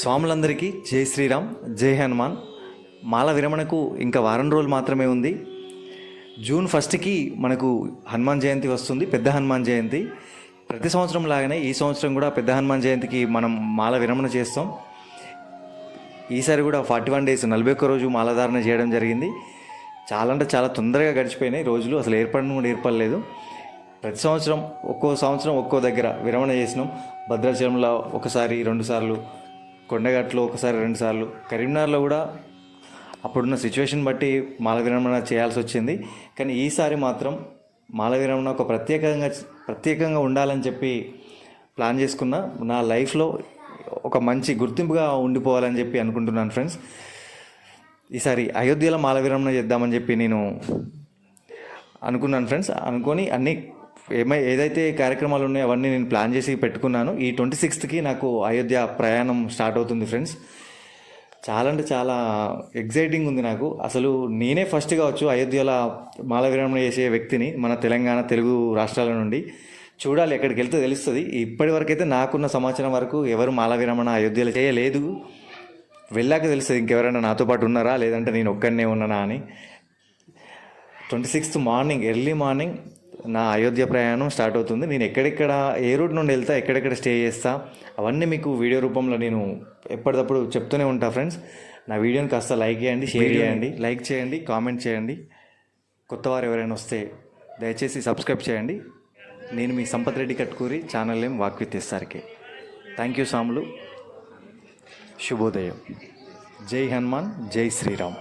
స్వాములందరికీ జై శ్రీరామ్ జై హనుమాన్. మాల విరమణకు ఇంకా వారం రోజులు మాత్రమే ఉంది. జూన్ ఫస్ట్కి మనకు హనుమాన్ జయంతి వస్తుంది పెద్ద హనుమాన్ జయంతి. ప్రతి సంవత్సరం లాగానే ఈ సంవత్సరం కూడా పెద్ద హనుమాన్ జయంతికి మనం మాల విరమణ చేస్తాం. ఈసారి కూడా ఫార్టీ వన్ డేస్ నలభై ఒక్క రోజు మాలధారణ చేయడం జరిగింది. చాలా అంటే చాలా తొందరగా గడిచిపోయినాయి రోజులు అసలు ఏర్పడడం కూడా ఏర్పడలేదు. ప్రతి సంవత్సరం ఒక్కో సంవత్సరం ఒక్కో దగ్గర విరమణ చేసినాం. భద్రాచలంలో ఒకసారి రెండుసార్లు కొండగట్లో ఒకసారి రెండు సార్లు. కరీంనగర్లో కూడా అప్పుడున్న సిచ్యువేషన్ బట్టి మాల విరమణ చేయాల్సి వచ్చింది. కానీ ఈసారి మాత్రం మాల విరమణ ఒక ప్రత్యేకంగా ప్రత్యేకంగా ఉండాలని చెప్పి ప్లాన్ చేసుకున్న. నా లైఫ్లో ఒక మంచి గుర్తింపుగా ఉండిపోవాలని చెప్పి అనుకుంటున్నాను ఫ్రెండ్స్ ఈసారి అయోధ్యలో మాల విరమణ చేద్దామని చెప్పి నేను అనుకున్నాను ఫ్రెండ్స్ అనుకొని అన్ని ఏమై ఏదైతే కార్యక్రమాలు ఉన్నాయో అవన్నీ నేను ప్లాన్ చేసి పెట్టుకున్నాను. ఈ ట్వంటీ సిక్స్త్కి నాకు అయోధ్య ప్రయాణం స్టార్ట్ అవుతుంది ఫ్రెండ్స్. చాలా అంటే చాలా ఎగ్జైటింగ్ ఉంది నాకు. అసలు నేనే ఫస్ట్ కావచ్చు అయోధ్యలో మాల విరమణ చేసే వ్యక్తిని మన తెలంగాణ తెలుగు రాష్ట్రాల నుండి. చూడాలి ఎక్కడికి వెళ్తే తెలుస్తుంది. ఇప్పటి వరకు అయితే నాకున్న సమాచారం వరకు ఎవరు మాల విరమణ అయోధ్యలో చేయలేదు. వెళ్ళాక తెలుస్తుంది ఇంకెవరైనా నాతో పాటు ఉన్నారా? లేదంటే నేను ఒక్కడనే ఉన్నానా అని. Twenty sixth morning early morning నా అయోధ్య ప్రయాణం స్టార్ట్ అవుతుంది. నేను ఎక్కడెక్కడ ఏ రూట్ నుండి వెళ్తా ఎక్కడెక్కడ స్టే చేస్తా అవన్నీ మీకు వీడియో రూపంలో నేను ఎప్పటికప్పుడు చెప్తూనే ఉంటా ఫ్రెండ్స్. నా వీడియోని కాస్త లైక్ చేయండి షేర్ చేయండి లైక్ చేయండి కామెంట్ చేయండి. కొత్త వారు ఎవరైనా వస్తే దయచేసి సబ్స్క్రైబ్ చేయండి. నేను మీ సంపత్ రెడ్డి కట్కూరి ఛానల్ ఏం walk with SRK thank you సాములు. శుభోదయం. జై హనుమాన్ జై శ్రీరామ్.